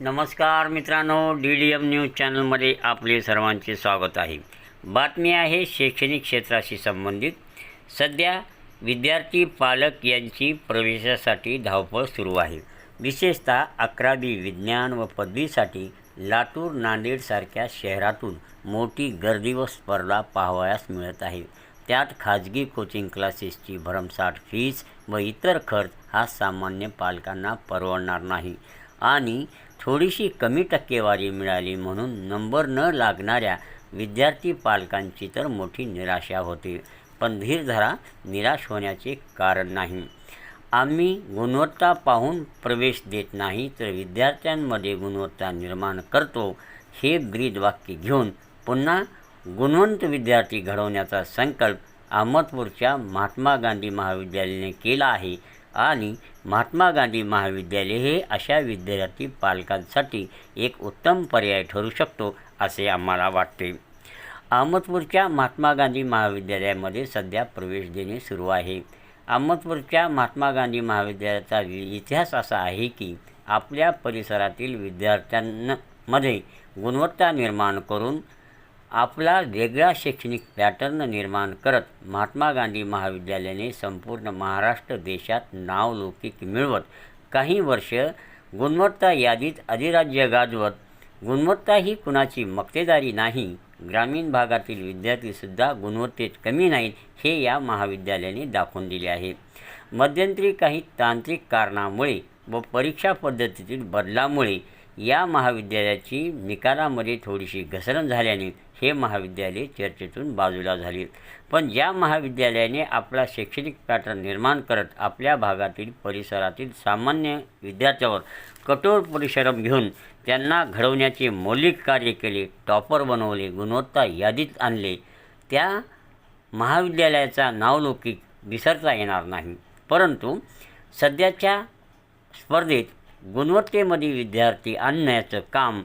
नमस्कार मित्रांनो D D M news चॅनलमध्ये आपले सर्वांचे स्वागत आहे. बातमी आहे शैक्षणिक क्षेत्राशी संबंधित. सध्या विद्यार्थी पालक यांची प्रवेशासाठी धावपळ सुरू आहे. विशेषतः अकरावी विज्ञान व पदवीसाठी लातूर नांदेडसारख्या शहरातून मोठी गर्दी व स्पर्धा पाहावयास मिळत आहे. त्यात खाजगी कोचिंग क्लासेसची भरमसाठ फीज व इतर खर्च हा सामान्य पालकांना परवडणार नाही. आणि थोडीशी कमी टक्केवारी मिळाली म्हणून नंबर न लागणाऱ्या विद्यार्थी पालकांची तर मोठी निराशा होते. पण धीर धरा निराश होण्याचे कारण नाही. आम्ही गुणवत्ता पाहून प्रवेश देत नाही तर विद्यार्थ्यांमध्ये गुणवत्ता निर्माण करतो हे ब्रीदवाक्य घेऊन पुन्हा गुणवंत विद्यार्थी घडवण्याचा संकल्प अहमदपूरच्या महात्मा गांधी महाविद्यालयाने केला आहे. आणि महात्मा गांधी महाविद्यालय हे अशा विद्यार्थी पालकांसाठी एक उत्तम पर्याय ठरू शकतो असे आम्हाला वाटते. अहमदपूरच्या महात्मा गांधी महाविद्यालयामध्ये सध्या प्रवेश देणे सुरू आहे. अहमदपूरच्या महात्मा गांधी महाविद्यालयाचा इतिहास असा आहे की आपल्या परिसरातील विद्यार्थ्यांमध्ये गुणवत्ता निर्माण करून आपला वेगळा शैक्षणिक पॅटर्न निर्माण करत महात्मा गांधी महाविद्यालयाने संपूर्ण महाराष्ट्र देशात नावलौकिक मिळवत काही वर्ष गुणवत्ता यादीत अधिराज्य गाजवत. गुणवत्ता ही कुणाची मक्तेदारी नाही ग्रामीण भागातील विद्यार्थीसुद्धा गुणवत्तेत कमी नाहीत हे या महाविद्यालयाने दाखवून दिले आहे. मध्यंतरी काही तांत्रिक कारणामुळे व परीक्षा पद्धतीतील बदलामुळे या महाविद्यालयाची निकालामध्ये थोडीशी घसरण झाल्याने हे महाविद्यालय चर्चेतून बाजूला झाले. पण ज्या महाविद्यालयाने आपला शैक्षणिक पॅटर्न निर्माण करत आपल्या भागातील परिसरातील सामान्य विद्यार्थ्यावर कठोर परिश्रम घेऊन त्यांना घडवण्याचे मौलिक कार्य केले टॉपर बनवले गुणवत्ता यादीत आणले. त्या महाविद्यालयाचा नावलौकिक विसरता येणार नाही. परंतु सध्याच्या स्पर्धेत गुणवत्तेमध्ये विद्यार्थी आणण्याचं काम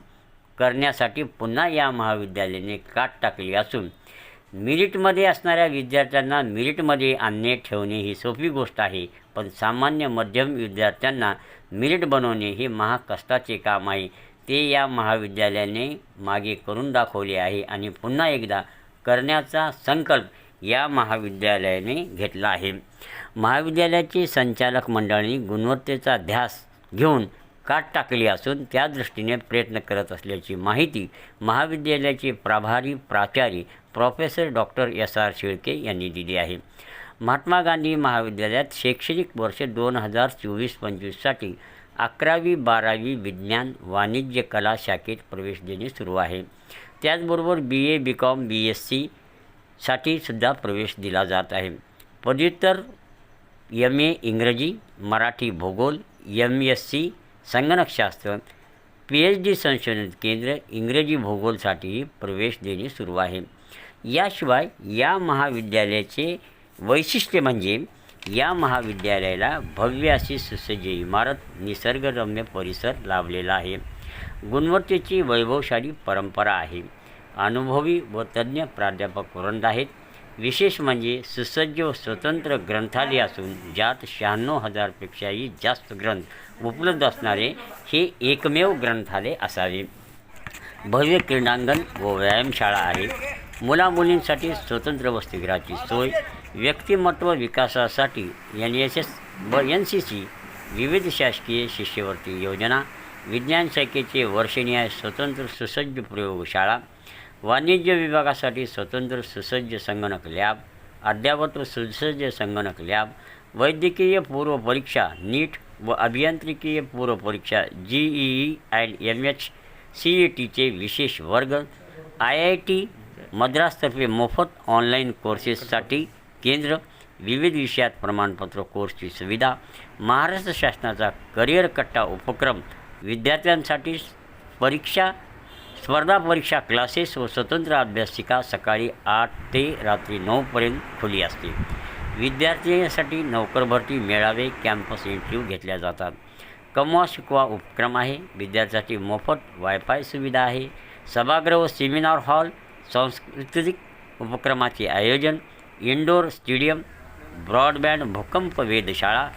करण्यासाठी पुन्हा या महाविद्यालयाने काट टाकली असून मिरिटमध्ये असणाऱ्या विद्यार्थ्यांना मिरिटमध्ये आणणे ठेवणे ही सोपी गोष्ट आहे पण सामान्य मध्यम विद्यार्थ्यांना मिरिट बनवणे हे महाकष्टाचे काम आहे. ते या महाविद्यालयाने मागे करून दाखवले आहे आणि पुन्हा एकदा करण्याचा संकल्प या महाविद्यालयाने घेतला आहे. महाविद्यालयाची संचालक मंडळाने गुणवत्तेचा ध्यास घेऊन काट टाकली असून त्या दृष्टीने प्रयत्न करत असल्याची माहिती महाविद्यालयाचे प्रभारी प्राचार्य professor doctor S R Shelke यांनी दिली आहे. महात्मा गांधी महाविद्यालयात शैक्षणिक वर्ष दोन हजार चोवीस पंचवीससाठी अकरावी बारावी विज्ञान वाणिज्य कला शाखेत प्रवेश देणे सुरू आहे. त्याचबरोबर B A B com B S C साठी सुद्धा प्रवेश दिला जात आहे. पदव्युत्तर एम ए इंग्रजी मराठी भूगोल एम एस सी संगणकशास्त्र पी एच डी संशोधन केंद्र इंग्रजी भूगोलसाठी प्रवेश देणे सुरू आहे. याशिवाय या महाविद्यालयाचे वैशिष्ट्य म्हणजे या महाविद्यालयाला भव्य अशी सुसज्ज इमारत निसर्गरम्य परिसर लाभलेला आहे. गुणवत्तेची वैभवशाली परंपरा आहे. अनुभवी व तज्ज्ञ प्राध्यापक वृंद आहेत. विशेष म्हणजे सुसज्ज व स्वतंत्र ग्रंथालय असून ज्यात शहाण्णव हजारपेक्षाही जास्त ग्रंथ उपलब्ध असणारे हे एकमेव ग्रंथालय असावे. भव्य क्रीडांगण व व्यायामशाळा आहे. मुलामुलींसाठी स्वतंत्र वसतिगृहाची सोय व्यक्तिमत्व विकासासाठी एन एस एस व एन सी सी विविध शासकीय शिष्यवृत्ती योजना विज्ञान शाखेचे वर्षनिहाय स्वतंत्र सुसज्ज प्रयोगशाळा वाणिज्य विभागासाठी स्वतंत्र सुसज्ज संगणक लॅब अद्ययावत व सुसज्ज संगणक लॅब वैद्यकीय पूर्वपरीक्षा नीट व अभियांत्रिकीय पूर्वपरीक्षा J E E and M H C E टीचे विशेष वर्ग आय आय टी मद्रासतर्फे मोफत ऑनलाईन कोर्सेससाठी केंद्र विविध विषयात प्रमाणपत्र कोर्सची सुविधा महाराष्ट्र शासनाचा करिअर कट्टा उपक्रम विद्यार्थ्यांसाठी परीक्षा स्पर्धा परीक्षा क्लासेस व स्वतंत्र अभ्यासिका सकाळी आठ ते रात्री नऊपर्यंत खुली असते. विद्यार्थ्यांसाठी नोकर भरती मेळावे कॅम्पस इंटरव्ह्यू घेतल्या जातात. कमवा शिकवा उपक्रम आहे. विद्यार्थ्यांसाठी मोफत वायफाय सुविधा आहे. सभागृह व सेमिनार हॉल सांस्कृतिक उपक्रमाचे आयोजन इंडोर स्टेडियम ब्रॉडबँड भूकंप वेधशाळा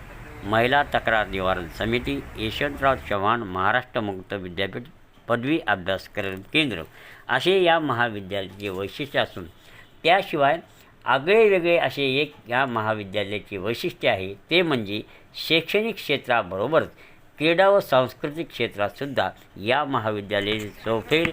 महिला तक्रार निवारण समिती यशवंतराव चव्हाण महाराष्ट्र मुक्त विद्यापीठ पदवी अभ्यासक्रम केंद्र. असे या महाविद्यालयाचे वैशिष्ट्य असून त्याशिवाय आगळे वेगळे असे एक या महाविद्यालयाचे वैशिष्ट्य आहे ते म्हणजे शैक्षणिक क्षेत्राबरोबरच क्रीडा व सांस्कृतिक क्षेत्रातसुद्धा या महाविद्यालयाने चौफेर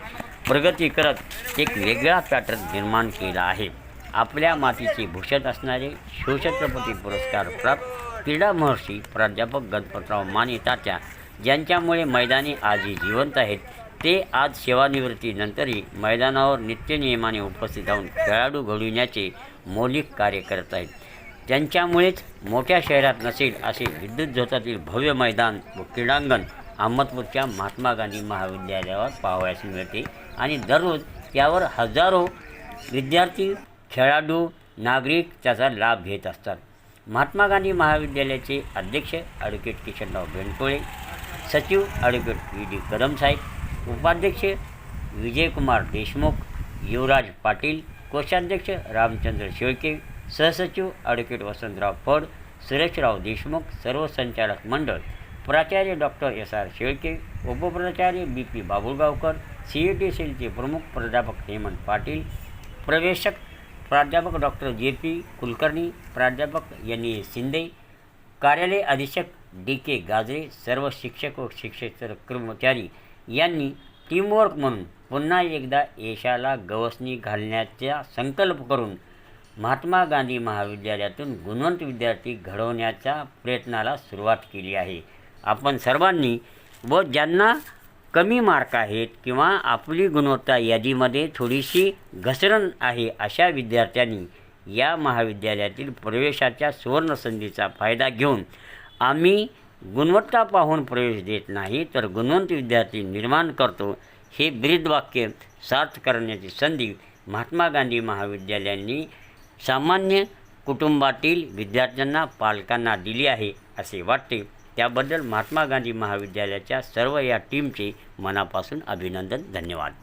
प्रगती करत एक वेगळा पॅटर्न निर्माण केला आहे. आपल्या मातीचे भूषण असणारे शिवछत्रपती पुरस्कार प्राप्त क्रीडा महर्षी प्राध्यापक गणपतराव माने तात्या ज्यांच्यामुळे मैदाने आजही जिवंत आहेत ते आज सेवानिवृत्तीनंतरही मैदानावर नित्यनियमाने उपस्थित राहून खेळाडू घडविण्याचे मौलिक कार्य करत आहेत. त्यांच्यामुळेच मोठ्या शहरात नसेल असे विद्युत झोतातील भव्य मैदान व क्रीडांगण अहमदपूरच्या महात्मा गांधी महाविद्यालयावर पाहावयास मिळते आणि दररोज त्यावर हजारो विद्यार्थी खेळाडू नागरिक त्याचा लाभ घेत असतात. महात्मा गांधी महाविद्यालयाचे अध्यक्ष ॲडव्होकेट किशनराव बेंडकोळे सचिव ॲडव्होकेट व्ही डी करमसाहेब उपाध्यक्ष विजयकुमार देशमुख युवराज पाटील कोषाध्यक्ष रामचंद्र शेळके सहसचिव ॲडव्होकेट वसंतराव फड सुरेशराव देशमुख सर्व संचालक मंडळ प्राचार्य doctor S R Shelke उपप्राचार्य B P Babulgaonkar C E T सेलचे प्रमुख प्राध्यापक हेमंत पाटील प्रवेशक प्राध्यापक डॉक्टर जे पी कुलकर्णी प्राध्यापक एन ए शिंदे कार्यालय अधीक्षक डी के गाजरे सर्व शिक्षक व शिक्षक कर्मचारी यांनी टीमवर्क म्हणून पुन्हा एकदा यशाला गवसणी घालण्याचा संकल्प करून महात्मा गांधी महाविद्यालयातून गुणवंत विद्यार्थी घडवण्याच्या प्रयत्नाला सुरुवात केली आहे. आपण सर्वांनी व ज्यांना कमी मार्क आहेत किंवा आपली गुणवत्ता यादीमध्ये थोडीशी घसरण आहे अशा विद्यार्थ्यांनी या महाविद्यालयातील प्रवेशाच्या सुवर्णसंधीचा फायदा घेऊन आम्ही गुणवत्ता पाहून प्रवेश देत नाही तर गुणवंत विद्यार्थी निर्माण करतो. हे ब्रीदवाक्य सार्थ करण्याची संधी महात्मा गांधी महाविद्यालयांनी सामान्य कुटुंबातील विद्यार्थ्यांना पालकांना दिली आहे असे वाटते. त्याबद्दल महात्मा गांधी महाविद्यालयाच्या सर्व या टीमचे मनापासून अभिनंदन धन्यवाद.